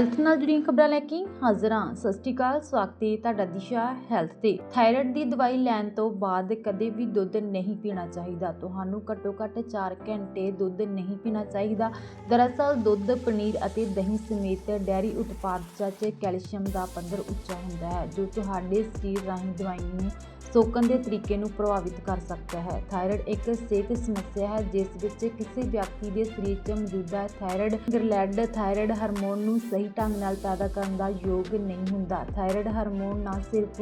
Health ਨਾਲ ਜੁੜੀਆਂ ਖਬਰਾਂ ਲੈ ਕੇ ਹਾਜ਼ਰ ਹਾਂ। ਸਤਿ ਸ਼੍ਰੀ ਅਕਾਲ, ਸਵਾਗਤ ਹੈ ਤੁਹਾਡਾ ਦਿਸ਼ਾ ਹੈਲਥ ਤੇ। ਥਾਇਰਾਇਡ ਦੀ ਦਵਾਈ ਲੈਣ ਤੋਂ ਬਾਅਦ ਕਦੇ ਵੀ ਦੁੱਧ ਨਹੀਂ ਪੀਣਾ ਚਾਹੀਦਾ। ਤੁਹਾਨੂੰ ਘੱਟੋ ਘੱਟ 4 ਘੰਟੇ ਦੁੱਧ ਨਹੀਂ ਪੀਣਾ ਚਾਹੀਦਾ। ਦਰਅਸਲ, ਦੁੱਧ, ਪਨੀਰ ਅਤੇ ਦਹੀਂ ਸਮੇਤ ਡੈਰੀ ਉਤਪਾਦਾਂ 'ਚ ਕੈਲਸ਼ੀਅਮ ਦਾ ਪੱਧਰ ਉੱਚਾ ਹੁੰਦਾ ਹੈ, ਜੋ ਤੁਹਾਡੇ ਸਰੀਰ ਰਾਹੀਂ ਦਵਾਈ ਨੂੰ ਸੋਕਣ ਦੇ ਤਰੀਕੇ ਨੂੰ ਪ੍ਰਭਾਵਿਤ ਕਰ ਸਕਦਾ ਹੈ। ਥਾਇਰਾਇਡ ਇੱਕ ਸਿਹਤ ਸਮੱਸਿਆ ਹੈ, ਜਿਸ ਵਿੱਚ ਕਿਸੇ ਵਿਅਕਤੀ ਦੇ ਸਰੀਰ 'ਚ ਮੌਜੂਦਾ ਥਾਇਰਾਇਡ ਗਲੈਂਡ ਥਾਇਰਾਇਡ ਹਾਰਮੋਨ ਨੂੰ ਸਹੀ ਢੰਗ ਨਾਲ ਪੈਦਾ ਕਰਨ ਦਾ ਯੋਗ ਨਹੀਂ ਹੁੰਦਾ। ਥਾਇਰਾਇਡ ਹਾਰਮੋਨ ਨਾ ਸਿਰਫ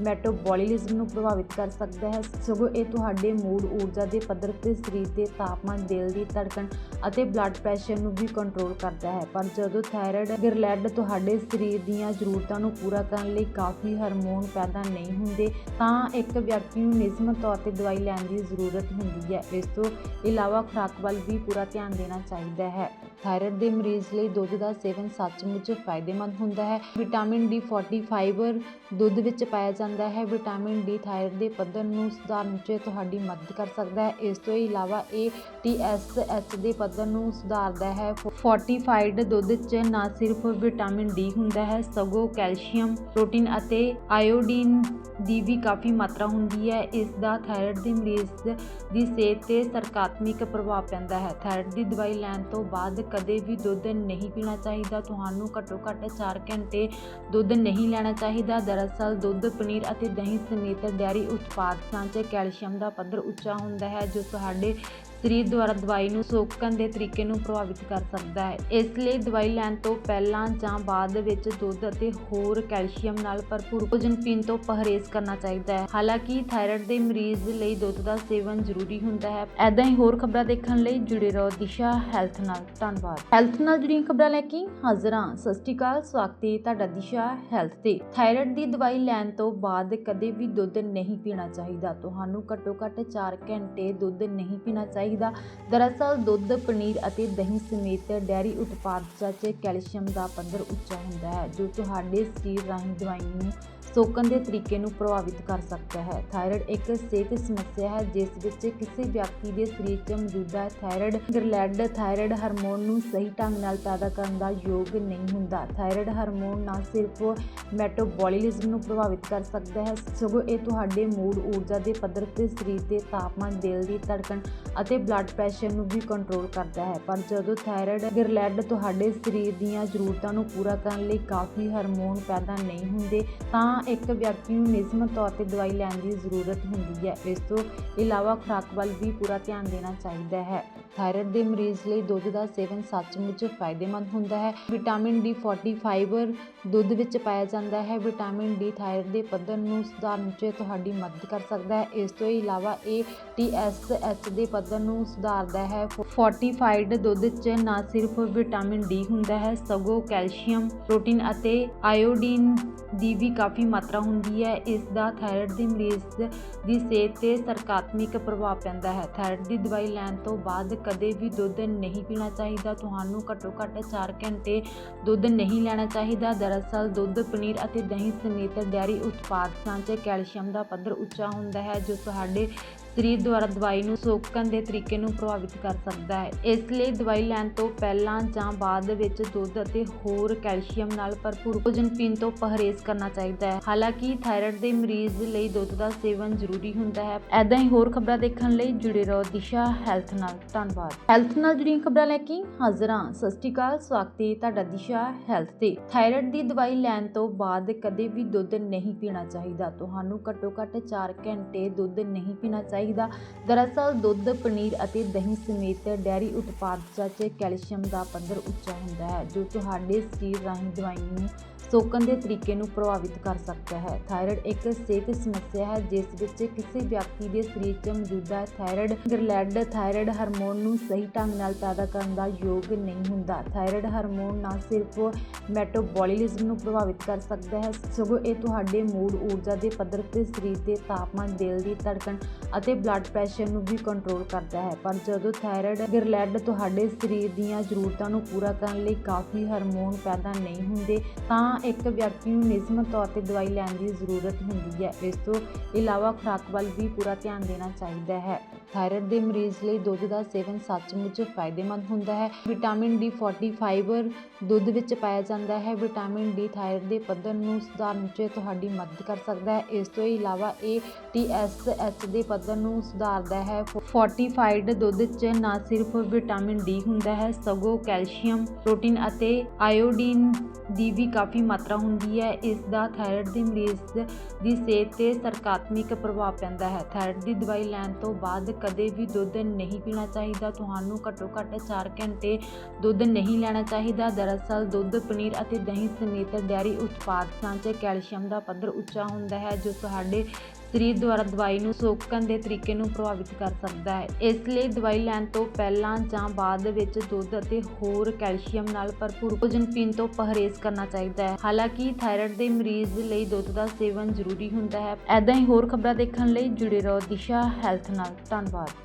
ਮੈਟਾਬੋਲਿਜ਼ਮ ਨੂੰ ਪ੍ਰਭਾਵਿਤ ਕਰ ਸਕਦਾ ਹੈ। ਸਗੋਂ ਇਹ ਤੁਹਾਡੇ ਮੂਡ ਊਰਜਾ ਦੇ ਪੱਧਰ ਤੇ ਸਰੀਰ ਦੇ ਤਾਪਮਾਨ, ਦਿਲ ਦੀ ਧੜਕਣ ਅਤੇ ਬਲੱਡ ਪ੍ਰੈਸ਼ਰ ਨੂੰ ਵੀ ਕੰਟਰੋਲ ਕਰਦਾ ਹੈ। ਪਰ ਜਦੋਂ ਥਾਇਰਾਇਡ ਗਲੈਂਡ ਤੁਹਾਡੇ ਸਰੀਰ ਦੀਆਂ ਜ਼ਰੂਰਤਾਂ ਨੂੰ ਪੂਰਾ ਕਰਨ ਲਈ ਕਾਫੀ ਹਾਰਮੋਨ ਪੈਦਾ ਨਹੀਂ ਹੁੰਦੇ, ਤਾਂ ਇੱਕ ਵਿਅਕਤੀ ਨੂੰ ਨਿਯਮਿਤ ਤੌਰ ਤੇ ਦਵਾਈ ਲੈਣ ਦੀ ਜ਼ਰੂਰਤ ਹੁੰਦੀ ਹੈ। ਇਸ ਤੋਂ ਇਲਾਵਾ ਖੁਰਾਕ ਵੱਲ ਵੀ ਪੂਰਾ ਧਿਆਨ ਦੇਣਾ ਚਾਹੀਦਾ ਹੈ। ਥਾਇਰਾਇਡ ਦੇ ਮਰੀਜ਼ ਲਈ ਦੁੱਧ ਦਾ ਸੇਵਨ ਸੱਚਮੁੱਚ ਫਾਇਦੇਮੰਦ ਹੁੰਦਾ ਹੈ। ਵਿਟਾਮਿਨ ਡੀ 40 ਫਾਈਬਰ ਦੁੱਧ ਵਿੱਚ ਪਾਇਆ ਜਾਂਦਾ ਹੈ। ਵਿਟਾਮਿਨ ਡੀ ਥਾਇਰਾਇਡ ਦੇ ਪੱਧਰ ਨੂੰ ਸੁਧਾਰਨ 'ਚ ਤੁਹਾਡੀ ਮਦਦ ਕਰ ਸਕਦਾ ਹੈ। ਇਸ ਤੋਂ ਇਲਾਵਾ ਇਹ TSH ਦੇ ਪੱਧਰ ਨੂੰ ਸੁਧਾਰਦਾ ਹੈ। ਫੋਰਟੀਫਾਈਡ ਦੁੱਧ 'ਚ ਨਾ ਸਿਰਫ ਵਿਟਾਮਿਨ ਡੀ ਹੁੰਦਾ ਹੈ, ਸਗੋਂ ਕੈਲਸ਼ੀਅਮ, ਪ੍ਰੋਟੀਨ ਅਤੇ ਆਇਓਡੀਨ ਦੀ ਵੀ ਕਾਫੀ ਮਾਤਰਾ ਹੁੰਦੀ ਹੈ, ਇਸ ਦਾ ਥਾਇਰਾਇਡ ਦੇ ਮਰੀਜ਼ ਦੀ ਸਿਹਤ ਤੇ ਸਕਾਰਾਤਮਕ ਪ੍ਰਭਾਵ ਪੈਂਦਾ ਹੈ। ਥਾਇਰਾਇਡ ਦੀ ਦਵਾਈ ਲੈਣ ਤੋਂ ਬਾਅਦ ਕਦੇ ਵੀ ਦੁੱਧ ਨਹੀਂ ਪੀਣਾ ਚਾਹੀਦਾ। ਤੁਹਾਨੂੰ ਘੱਟੋ ਘੱਟ 4 ਘੰਟੇ ਦੁੱਧ ਨਹੀਂ ਲੈਣਾ ਚਾਹੀਦਾ। ਦਰਅਸਲ ਦੁੱਧ, ਪਨੀਰ ਅਤੇ ਦਹੀਂ ਸਮੇਤ ਡੈਰੀ ਉਤਪਾਦਾਂ 'ਚ ਕੈਲਸ਼ੀਅਮ ਦਾ ਪੱਧਰ ਉੱਚਾ ਹੁੰਦਾ ਹੈ, ਜੋ ਤੁਹਾਡੇ ਸਰੀਰ ਦੁਆਰਾ ਦਵਾਈ ਨੂੰ ਸੋਕਣ ਦੇ ਤਰੀਕੇ ਨੂੰ ਪ੍ਰਭਾਵਿਤ ਕਰ ਸਕਦਾ ਹੈ। ਇਸ ਲਈ ਦਵਾਈ ਲੈਣ ਤੋਂ ਪਹਿਲਾਂ ਜਾਂ ਬਾਅਦ ਵਿੱਚ ਦੁੱਧ ਅਤੇ ਹੋਰ ਕੈਲਸ਼ੀਅਮ ਨਾਲ ਭਰਪੂਰ ਭੋਜਨ ਪੀਣ ਤੋਂ ਪਰਹੇਜ਼ ਕਰਨਾ ਚਾਹੀਦਾ ਹੈ। ਹਾਲਾਂਕਿ ਥਾਇਰਾਇਡ ਦੇ ਮਰੀਜ਼ ਲਈ ਦੁੱਧ ਦਾ ਸੇਵਨ ਜ਼ਰੂਰੀ ਹੁੰਦਾ ਹੈ। ਐਦਾਂ ਹੀ ਹੋਰ ਖਬਰਾਂ ਦੇਖਣ ਲਈ ਜੁੜੇ ਰਹੋ ਦਿਸ਼ਾ ਹੈਲਥ ਨਾਲ। ਧੰਨਵਾਦ। ਹੈਲਥ ਨਾਲ ਜੁੜੀਆਂ ਖਬਰਾਂ ਲੈ ਕੇ ਹਾਜ਼ਰ ਹਾਂ। ਸਤਿ ਸ਼੍ਰੀ ਅਕਾਲ, ਸਵਾਗਤ ਹੈ ਤੁਹਾਡਾ ਦਿਸ਼ਾ ਹੈਲਥ ਤੇ। ਥਾਇਰਾਇਡ ਦੀ ਦਵਾਈ ਲੈਣ ਤੋਂ ਬਾਅਦ ਕਦੇ ਵੀ ਦੁੱਧ ਨਹੀਂ ਪੀਣਾ ਚਾਹੀਦਾ। ਤੁਹਾਨੂੰ ਘੱਟੋ ਘੱਟ 4 ਘੰਟੇ ਦੁੱਧ ਨਹੀਂ ਪੀਣਾ ਚਾਹੀਦਾ। ਚਾਹੀਦਾ। ਦਰਅਸਲ ਦੁੱਧ, ਪਨੀਰ ਅਤੇ ਦਹੀਂ ਸਮੇਤ ਡੈਰੀ ਉਤਪਾਦਾਂ 'ਚ ਕੈਲਸ਼ੀਅਮ ਦਾ ਪੱਧਰ ਉੱਚਾ ਹੁੰਦਾ ਹੈ, ਜੋ ਤੁਹਾਡੇ ਸਰੀਰ ਰਾਹੀਂ ਦਵਾਈ ਨੂੰ ਸੋਕਣ ਦੇ ਤਰੀਕੇ ਨੂੰ ਪ੍ਰਭਾਵਿਤ ਕਰ ਸਕਦਾ ਹੈ। ਥਾਇਰਾਇਡ ਇੱਕ ਸਿਹਤ ਸਮੱਸਿਆ ਹੈ, ਜਿਸ ਵਿੱਚ ਕਿਸੇ ਵਿਅਕਤੀ ਦੇ ਸਰੀਰ 'ਚ ਮੌਜੂਦਾ ਥਾਇਰਾਇਡ ਗਲੈਂਡ ਥਾਇਰਾਇਡ ਹਾਰਮੋਨ ਨੂੰ ਸਹੀ ਢੰਗ ਨਾਲ ਪੈਦਾ ਕਰਨ ਦਾ ਯੋਗ ਨਹੀਂ ਹੁੰਦਾ। ਥਾਇਰਾਇਡ ਹਾਰਮੋਨ ਨਾ ਸਿਰਫ ਮੈਟਾਬੋਲਿਜ਼ਮ ਨੂੰ ਪ੍ਰਭਾਵਿਤ ਕਰ ਸਕਦਾ ਹੈ, ਸਗੋਂ ਇਹ ਤੁਹਾਡੇ ਮੂਡ ਊਰਜਾ ਦੇ ਪੱਧਰ ਤੇ ਸਰੀਰ ਦੇ ਤਾਪਮਾਨ, ਦਿਲ ਦੀ ਧੜਕਣ ਅਤੇ ਬਲੱਡ ਪ੍ਰੈਸ਼ਰ ਨੂੰ ਵੀ ਕੰਟਰੋਲ ਕਰਦਾ ਹੈ। ਪਰ ਜਦੋਂ ਥਾਇਰਾਇਡ ਗਲੈਂਡ ਤੁਹਾਡੇ ਸਰੀਰ ਦੀਆਂ ਜ਼ਰੂਰਤਾਂ ਨੂੰ ਪੂਰਾ ਕਰਨ ਲਈ ਕਾਫੀ ਹਾਰਮੋਨ ਪੈਦਾ ਨਹੀਂ ਹੁੰਦੇ, ਤਾਂ ਇੱਕ ਵਿਅਕਤੀ ਨੂੰ ਨਿਯਮਿਤ ਤੌਰ ਤੇ ਦਵਾਈ ਲੈਣ ਦੀ ਜ਼ਰੂਰਤ ਹੁੰਦੀ ਹੈ। ਇਸ ਤੋਂ ਇਲਾਵਾ ਖੁਰਾਕ ਵੱਲ ਵੀ ਪੂਰਾ ਧਿਆਨ ਦੇਣਾ ਚਾਹੀਦਾ ਹੈ। ਥਾਇਰਾਇਡ ਦੇ ਮਰੀਜ਼ ਲਈ ਦੁੱਧ ਦਾ ਸੇਵਨ ਸੱਚਮੁੱਚ ਫਾਇਦੇਮੰਦ ਹੁੰਦਾ ਹੈ। ਵਿਟਾਮਿਨ ਡੀ 40 ਫਾਈਬਰ ਦੁੱਧ ਵਿੱਚ ਪਾਇਆ ਜਾਂਦਾ ਹੈ। ਵਿਟਾਮਿਨ ਡੀ ਥਾਇਰਾਇਡ ਦੇ ਪੱਧਰ ਨੂੰ ਸੁਧਾਰਨ 'ਚ ਤੁਹਾਡੀ ਮਦਦ ਕਰ ਸਕਦਾ ਹੈ। ਇਸ ਤੋਂ ਇਲਾਵਾ ਇਹ TSH ਦੇ ਪੱਧਰ ਨੂੰ ਸੁਧਾਰਦਾ ਹੈ। ਫੋਰਟੀਫਾਈਡ ਦੁੱਧ 'ਚ ਨਾ ਸਿਰਫ ਵਿਟਾਮਿਨ ਡੀ ਹੁੰਦਾ ਹੈ, ਸਗੋਂ ਕੈਲਸ਼ੀਅਮ, ਪ੍ਰੋਟੀਨ ਅਤੇ ਆਇਓਡੀਨ ਦੀ ਵੀ ਕਾਫੀ ਮਾਤਰਾ ਹੁੰਦੀ ਹੈ। ਇਸ ਦਾ ਥਾਇਰਾਇਡ ਦੇ ਮਰੀਜ਼ ਦੀ ਸਿਹਤ ਤੇ ਸਕਾਰਾਤਮਕ ਪ੍ਰਭਾਵ ਪੈਂਦਾ ਹੈ। ਥਾਇਰਾਇਡ ਦੀ ਦਵਾਈ ਲੈਣ ਤੋਂ ਬਾਅਦ ਕਦੇ ਵੀ ਦੁੱਧ ਨਹੀਂ ਪੀਣਾ ਚਾਹੀਦਾ। ਤੁਹਾਨੂੰ ਘੱਟੋ ਘੱਟ 4 ਘੰਟੇ ਦੁੱਧ ਨਹੀਂ ਲੈਣਾ ਚਾਹੀਦਾ। ਦਰਅਸਲ ਦੁੱਧ, ਪਨੀਰ ਅਤੇ ਦਹੀਂ ਸਮੇਤ ਡੈਰੀ ਉਤਪਾਦਾਂ 'ਚ ਕੈਲਸ਼ੀਅਮ ਦਾ ਪੱਧਰ ਉੱਚਾ ਹੁੰਦਾ ਹੈ, ਜੋ ਤੁਹਾਡੇ ਸਰੀਰ ਦੁਆਰਾ ਦਵਾਈ ਨੂੰ ਸੋਕਣ ਦੇ ਤਰੀਕੇ ਨੂੰ ਪ੍ਰਭਾਵਿਤ ਕਰ ਸਕਦਾ ਹੈ। ਇਸ ਲਈ ਦਵਾਈ ਲੈਣ ਤੋਂ ਪਹਿਲਾਂ ਜਾਂ ਬਾਅਦ ਵਿੱਚ ਦੁੱਧ ਅਤੇ ਹੋਰ ਕੈਲਸ਼ੀਅਮ ਨਾਲ ਭਰਪੂਰ ਭੋਜਨ ਪੀਣ ਤੋਂ ਪਰਹੇਜ਼ ਕਰਨਾ ਚਾਹੀਦਾ ਹੈ। ਹਾਲਾਂਕਿ ਥਾਇਰਾਇਡ ਦੇ ਮਰੀਜ਼ ਲਈ ਦੁੱਧ ਦਾ ਸੇਵਨ ਜ਼ਰੂਰੀ ਹੁੰਦਾ ਹੈ। ਐਦਾਂ ਹੀ ਹੋਰ ਖਬਰਾਂ ਦੇਖਣ ਲਈ ਜੁੜੇ ਰਹੋ ਦਿਸ਼ਾ ਹੈਲਥ ਨਾਲ। ਧੰਨਵਾਦ। ਹੈਲਥ ਨਾਲ ਜੁੜੀਆਂ ਖਬਰਾਂ ਲੈ ਕੇ ਹਾਜ਼ਰ। ਹਾਂ ਸਤਿ ਸ਼੍ਰੀ ਅਕਾਲ, ਸਵਾਗਤ ਹੈ ਤੁਹਾਡਾ ਦਿਸ਼ਾ ਹੈਲਥ ਤੇ। ਥਾਇਰਾਇਡ ਦੀ ਦਵਾਈ ਲੈਣ ਤੋਂ ਬਾਅਦ ਕਦੇ ਵੀ ਦੁੱਧ ਨਹੀਂ ਪੀਣਾ ਚਾਹੀਦਾ। ਤੁਹਾਨੂੰ ਘੱਟੋ ਘੱਟ 4 ਘੰਟੇ ਦੁੱਧ ਨਹੀਂ ਪੀਣਾ ਚਾਹੀਦਾ। ਚਾਹੀਦਾ। ਦਰਅਸਲ ਦੁੱਧ, ਪਨੀਰ ਅਤੇ ਦਹੀਂ ਸਮੇਤ ਡੈਰੀ ਉਤਪਾਦਾਂ 'ਚ ਕੈਲਸ਼ੀਅਮ ਦਾ ਪੱਧਰ ਉੱਚਾ ਹੁੰਦਾ ਹੈ, ਜੋ ਤੁਹਾਡੇ ਸਰੀਰ ਰਾਹੀਂ ਦਵਾਈ ਨੂੰ ਸੋਕਣ ਦੇ ਤਰੀਕੇ ਨੂੰ ਪ੍ਰਭਾਵਿਤ ਕਰ ਸਕਦਾ ਹੈ। ਥਾਇਰਾਇਡ ਇੱਕ ਸਿਹਤ ਸਮੱਸਿਆ ਹੈ, ਜਿਸ ਵਿੱਚ ਕਿਸੇ ਵਿਅਕਤੀ ਦੇ ਸਰੀਰ 'ਚ ਮੌਜੂਦਾ ਥਾਇਰਾਇਡ ਗਲੈਂਡ ਥਾਇਰਾਇਡ ਹਾਰਮੋਨ ਨੂੰ ਸਹੀ ਢੰਗ ਨਾਲ ਪੈਦਾ ਕਰਨ ਦਾ ਯੋਗ ਨਹੀਂ ਹੁੰਦਾ। ਥਾਇਰਾਇਡ ਹਾਰਮੋਨ ਨਾ ਸਿਰਫ ਮੈਟਾਬੋਲਿਜ਼ਮ ਨੂੰ ਪ੍ਰਭਾਵਿਤ ਕਰ ਸਕਦਾ ਹੈ। ਸਗੋਂ ਇਹ ਤੁਹਾਡੇ ਮੂਡ ਊਰਜਾ ਦੇ ਪੱਧਰ ਤੇ ਸਰੀਰ ਦੇ ਤਾਪਮਾਨ, ਦਿਲ ਦੀ ਧੜਕਣ ਅਤੇ ਬਲੱਡ ਪ੍ਰੈਸ਼ਰ ਨੂੰ ਵੀ ਕੰਟਰੋਲ ਕਰਦਾ ਹੈ। ਪਰ ਜਦੋਂ ਥਾਇਰਾਇਡ ਗਲੈਂਡ ਤੁਹਾਡੇ ਸਰੀਰ ਦੀਆਂ ਜ਼ਰੂਰਤਾਂ ਨੂੰ ਪੂਰਾ ਕਰਨ ਲਈ ਕਾਫੀ ਹਾਰਮੋਨ ਪੈਦਾ ਨਹੀਂ ਹੁੰਦੇ, ਤਾਂ ਤਾਂ ਇੱਕ ਵਿਅਕਤੀ ਨੂੰ ਨਿਯਮਿਤ ਤੌਰ ਤੇ ਦਵਾਈ ਲੈਣ ਦੀ ਜ਼ਰੂਰਤ ਹੁੰਦੀ ਹੈ। ਇਸ ਤੋਂ ਇਲਾਵਾ ਖੁਰਾਕ ਵੱਲ ਵੀ ਪੂਰਾ ਧਿਆਨ ਦੇਣਾ ਚਾਹੀਦਾ ਹੈ। ਥਾਇਰਾਇਡ ਦੇ ਮਰੀਜ਼ ਲਈ ਦੁੱਧ ਦਾ ਸੇਵਨ ਸੱਚਮੁੱਚ ਫਾਇਦੇਮੰਦ ਹੁੰਦਾ ਹੈ। ਵਿਟਾਮਿਨ ਡੀ 40 ਫਾਈਬਰ ਦੁੱਧ ਵਿੱਚ ਪਾਇਆ ਜਾਂਦਾ ਹੈ। ਵਿਟਾਮਿਨ ਡੀ ਥਾਇਰਾਇਡ ਦੇ ਪੱਧਰ ਨੂੰ ਸੁਧਾਰਨ 'ਚ ਤੁਹਾਡੀ ਮਦਦ ਕਰ ਸਕਦਾ ਹੈ। ਇਸ ਤੋਂ ਇਲਾਵਾ ਇਹ TSH ਦੇ ਪੱਧਰ ਨੂੰ ਸੁਧਾਰਦਾ ਹੈ। ਫੋਰਟੀਫਾਈਡ ਦੁੱਧ 'ਚ ਨਾ ਸਿਰਫ ਵਿਟਾਮਿਨ ਡੀ ਹੁੰਦਾ ਹੈ, ਸਗੋਂ ਕੈਲਸ਼ੀਅਮ, ਪ੍ਰੋਟੀਨ ਅਤੇ ਆਇਓਡੀਨ ਦੀ ਵੀ ਕਾਫੀ ਮਾਤਰਾ ਹੁੰਦੀ ਹੈ, ਇਸ ਦਾ ਥਾਇਰਾਇਡ ਦੇ ਮਰੀਜ਼ ਦੀ ਸਿਹਤ ਤੇ ਸਕਾਰਾਤਮਕ ਪ੍ਰਭਾਵ ਪੈਂਦਾ ਹੈ। ਥਾਇਰਾਇਡ ਦੀ ਦਵਾਈ ਲੈਣ ਤੋਂ ਬਾਅਦ ਕਦੇ ਵੀ ਦੁੱਧ ਨਹੀਂ ਪੀਣਾ ਚਾਹੀਦਾ। ਤੁਹਾਨੂੰ ਘੱਟੋ ਘੱਟ 4 ਘੰਟੇ ਦੁੱਧ ਨਹੀਂ ਲੈਣਾ ਚਾਹੀਦਾ। ਦਰਅਸਲ ਦੁੱਧ, ਪਨੀਰ ਅਤੇ ਦਹੀਂ ਸਮੇਤ ਡੈਰੀ ਉਤਪਾਦਾਂ 'ਚ ਕੈਲਸ਼ੀਅਮ ਦਾ ਪੱਧਰ ਉੱਚਾ ਹੁੰਦਾ ਹੈ, ਜੋ ਤੁਹਾਡੇ ਸਰੀਰ ਦੁਆਰਾ ਦਵਾਈ ਨੂੰ ਸੋਖਣ ਦੇ ਤਰੀਕੇ ਨੂੰ ਪ੍ਰਭਾਵਿਤ ਕਰ ਸਕਦਾ ਹੈ। ਇਸ ਲਈ ਦਵਾਈ ਲੈਣ ਤੋਂ ਪਹਿਲਾਂ ਜਾਂ ਬਾਅਦ ਵਿੱਚ ਦੁੱਧ ਅਤੇ ਹੋਰ ਕੈਲਸ਼ੀਅਮ ਨਾਲ ਭਰਪੂਰ ਭੋਜਨ ਪੀਣ ਤੋਂ ਪਰਹੇਜ਼ ਕਰਨਾ ਚਾਹੀਦਾ ਹੈ। ਹਾਲਾਂਕਿ ਥਾਇਰਾਇਡ ਦੇ ਮਰੀਜ਼ ਲਈ ਦੁੱਧ ਦਾ ਸੇਵਨ ਜ਼ਰੂਰੀ ਹੁੰਦਾ ਹੈ। ਐਦਾਂ ਹੀ ਹੋਰ ਖਬਰਾਂ ਦੇਖਣ ਲਈ ਜੁੜੇ ਰਹੋ ਦਿਸ਼ਾ ਹੈਲਥ ਨਾਲ। ਧੰਨਵਾਦ।